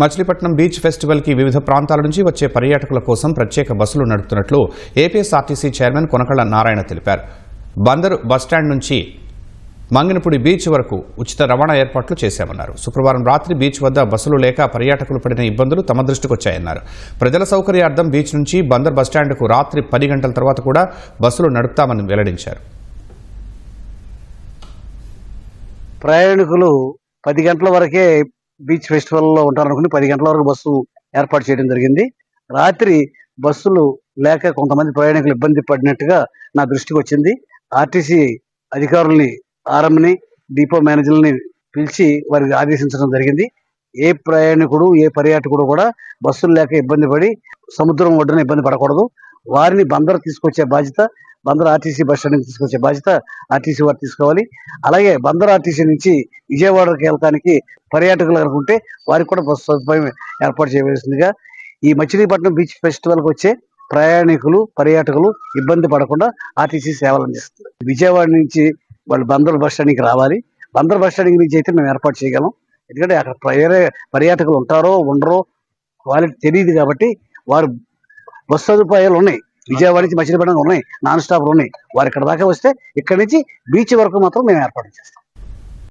Machilipatnam beach ఫెస్టివల్కి వివిధ ప్రాంతాల నుంచి వచ్చే పర్యాటకుల కోసం ప్రత్యేక బస్సులు నడుపుతున్నట్లు ఏపీఎస్ఆర్టీసీ చైర్మన్ కొనకళ్ళ నారాయణ తెలిపారు. బందరు బస్టాండ్ నుంచి మంగినపూడి బీచ్ వరకు ఉచిత రవాణా ఏర్పాట్లు చేశామన్నారు. శుక్రవారం రాత్రి బీచ్ వద్ద బస్సులు లేక పర్యాటకులు పడిన ఇబ్బందులు తమ దృష్టికి వచ్చాయన్నారు. ప్రజల సౌకర్యార్థం బీచ్ నుంచి బందర్ బస్టాండ్కు రాత్రి పది గంటల తర్వాత కూడా బస్సులు నడుపుతామని వెల్లడించారు. ప్రయాణికులు పది గంటల వరకే బీచ్ ఫెస్టివల్లో ఉంటారనుకుని పది గంటల వరకు బస్సు ఏర్పాటు చేయడం జరిగింది. రాత్రి బస్సులు లేక కొంతమంది ప్రయాణికులు ఇబ్బంది పడినట్టుగా నా దృష్టికి వచ్చింది. ఆర్టీసీ అధికారుల్ని ఆర్ఎంని డిపో మేనేజర్లని పిలిచి వారికి ఆదేశించడం జరిగింది. ఏ ప్రయాణికుడు ఏ పర్యాటకుడు కూడా బస్సులు లేక ఇబ్బంది పడి సముద్రం ఒడ్డున ఇబ్బంది పడకూడదు. వారిని బందరు తీసుకొచ్చే బాధ్యత బందర్ ఆర్టీసీ బస్ స్టాండ్ తీసుకొచ్చే బాధ్యత ఆర్టీసీ వారు తీసుకోవాలి. అలాగే బందర్ ఆర్టీసీ నుంచి విజయవాడకి వెళ్ళడానికి పర్యాటకులు అనుకుంటే వారికి కూడా బస్సు సదుపాయం ఏర్పాటు చేయవలసిందిగా ఈ మచిలీపట్నం బీచ్ ఫెస్టివల్కి వచ్చే ప్రయాణికులు పర్యాటకులు ఇబ్బంది పడకుండా ఆర్టీసీ సేవలు అందిస్తుంది. విజయవాడ నుంచి వాళ్ళు బందర్ బస్ స్టాండ్కి రావాలి. బందర్ బస్ స్టాండ్ నుంచి అయితే మేము ఏర్పాటు చేయగలం. ఎందుకంటే అక్కడ ప్రయరే పర్యాటకులు ఉంటారో ఉండరో వాళ్ళకి తెలియదు కాబట్టి వారు బస్ సదుపాయాలు ఉన్నాయి. విజయవాడ నుంచి మచిలీపట్నం ఉన్నాయి. నాన్ స్టాప్ ఉన్నాయి. వారు ఇక్కడ దాకా వస్తే ఇక్కడ నుంచి బీచ్ వరకు మాత్రం మేము ఏర్పాటు చేస్తాం.